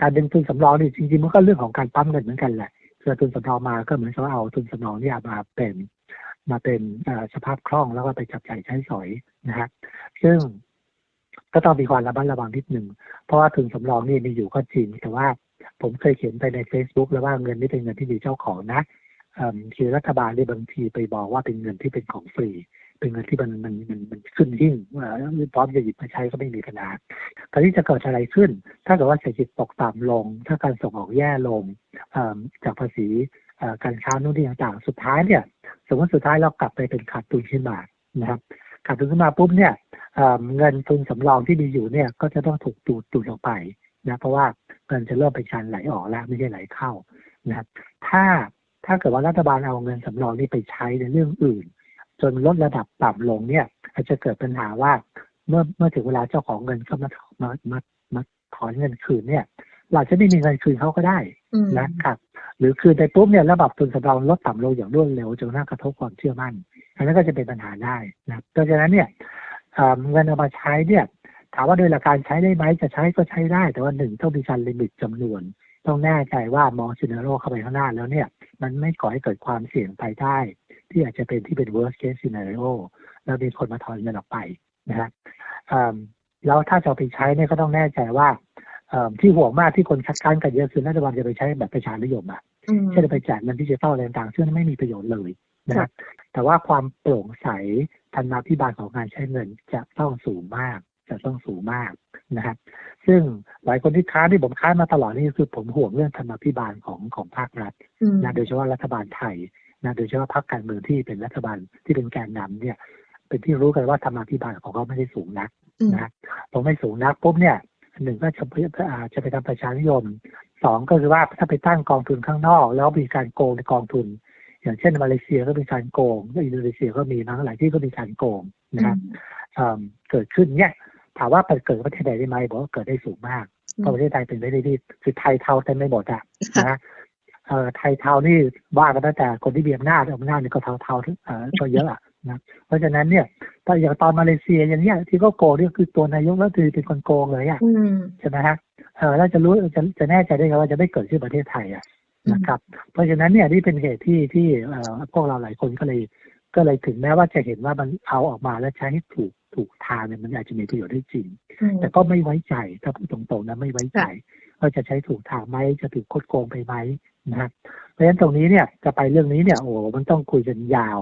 การดึงทุนสำรองนี่จริงๆมันก็เรื่องของการปั๊มเงินเหมือนกันแหละเพื่อทุนสำรองมาก็เหมือนกับเอาทุนสำรองเนี่ยมาเป็นมาเป็นสภาพคล่องแล้วก็ไปจับใจ่ายใช้สอยนะฮะซึ่งก็ต้องมีความระมัดระวังนิดหนึ่ง เพราะว่าทุนสำรองนี่มีอยู่ก็จริง แต่ว่าผมเคยเขียนไปใน Facebook แล้วว่าเงินนี่เป็นเงินที่มีเจ้าของนะคือรัฐบาลในบางทีไปบอกว่าเป็นเงินที่เป็นของฟรี เป็นเงินที่มันมันมันมันขึ้นหิ้งเอ่อพร้อมจะหยิบมาใช้ก็ไม่มีปัญหาคราวนี้จะเกิดอะไรขึ้น ถ้าเกิดว่าเศรษฐกิจตกต่ำลง ถ้าการส่งออกแย่ลงจากภาษีการค้านู่นนี่ต่างๆ สุดท้ายเนี่ยสมมติสุดท้ายเรากลับไปเป็นขาดทุนขึ้นมานะครับขาดทุนขึ้นมาปุ๊บเนี่ยเเงินทุนสำรองที่มีอยู่เนี่ยก็จะต้องถูกดูดดูดออกไปนะเพราะว่าเงินจะเริ่มไปชันไหลออกแล้วไม่ใช่ไหลเข้านะครับถ้าถ้าเกิดว่ารัฐบาลเอาเงินสำรองนี้ไปใช้ในเรื่องอื่น จนลดระดับต่ำลงเนี่ยอาจจะเกิดปัญหาว่าเมื่อเมื่อถึงเวลาเจ้าของเงินเข้ามามามามาถอนเงินคืนเนี่ย เราจะไม่มีเงินคืนเขาก็ได้อืมนะครับ หรือคืนไปปุ๊บเนี่ยระดับทุนสำรองลดต่ำลงอย่างรวดเร็วจนกระทั่งกระทบความเชื่อมั่นอันนั้นก็จะเป็นปัญหาได้นะครับเพราะฉะนั้นเนี่ยเอ่อเงินเอามาใช้เนี่ยถามว่าโดยหลักการใช้ได้ไหมจะใช้ก็ใช้ได้ แต่ว่าหนึ่งต้องมีการลิมิตจำนวน ต้องแน่ใจว่ามองซีเนโรเข้าไปข้างหน้าแล้วเนี่ย มันไม่ก่อให้เกิดความเสี่ยงไปได้ ที่อาจจะเป็นที่เป็น worst case scenario แล้วมีคนมาถอนเงินออกไปนะฮะเอิ่มแล้วถ้าจะเอาไปใช้เนี่ยก็ต้องแน่ใจว่าเอิ่มที่ห่วงมากที่คนคัดค้านกันเยอะคือรัฐบาลจะไปใช้แบบประชานิยมอะอืมเช่นไปแจกเงินดิจิทัลอะไรต่างๆซึ่งไม่มีประโยชน์เลยนะครับแต่ว่าความโปร่งใสธรรมาภิบาลของการใช้เงินจะต้องสูงมาก จะต้องสูงมากนะครับ ซึ่งหลายคนที่ค้านที่ผมค้านมาตลอดนี่คือผมห่วงเรื่องธรรมาภิบาลของของภาครัฐอืมนะโดยเฉพาะรัฐบาลไทย นะโดยเฉพาะพรรคการเมืองที่เป็นรัฐบาลที่เป็นแกนนำเนี่ย เป็นที่รู้กันว่าธรรมาภิบาลของเขาไม่ได้สูงนักอืมนะพอไม่สูงนักปุ๊บเนี่ยหนึ่งก็จะไปอ่าจะไปทำประชานิยมสองก็คือว่าถ้าไปตั้งกองทุนข้างนอก แล้วมีการโกงในกองทุน อย่างเช่นมาเลเซียก็มีการโกงอินโดนีเซียก็มีนะหลายที่ก็มีการโกงนะครับเอิ่มเกิดขึ้นเนี่ยถามว่าเกิดกับประเทศใดได้ไหมบอกว่าเกิดได้สูงมากเพราะประเทศไทยเป็นประเทศที่คือไทยเทาเต็มไม่หมดอะนะเอ่อ ไทยเทานี่ว่ากันตั้งแต่คนที่มีอำนาจอำนาจนี่ก็เทาเทาๆทั้งเอ่อก็เยอะอะนะเพราะฉะนั้นเนี่ยตอนอย่างตอนมาเลเซียอย่างเนี้ยที่ก็โกงนี่คือตัวนายกแล้วคือเป็นคนโกงเลยอะอืมใช่ไหมฮะเออแล้วจะรู้จะจะแน่ใจได้ไงว่าจะไม่เกิดที่ประเทศไทยอะนะครับ เพราะฉะนั้นเนี่ยนี่เป็นเหตุที่ที่เอ่อพวกเราหลายคนก็เลยก็เลยถึงแม้ว่าจะเห็นว่ามันเอาออกมาแล้วใช้ให้ถูกถูกทางเนี่ยมันอาจจะมีประโยชน์ได้จริงอืมแต่ก็ไม่ไว้ใจถ้าพูดตรงๆนะไม่ไว้ใจ ว่าจะใช้ถูกทางไหมจะถูกคดโกงไปไหมนะฮะเพราะฉะนั้นตรงนี้เนี่ยจะไปเรื่องนี้เนี่ยโอ้โหมันต้องคุยกันยาว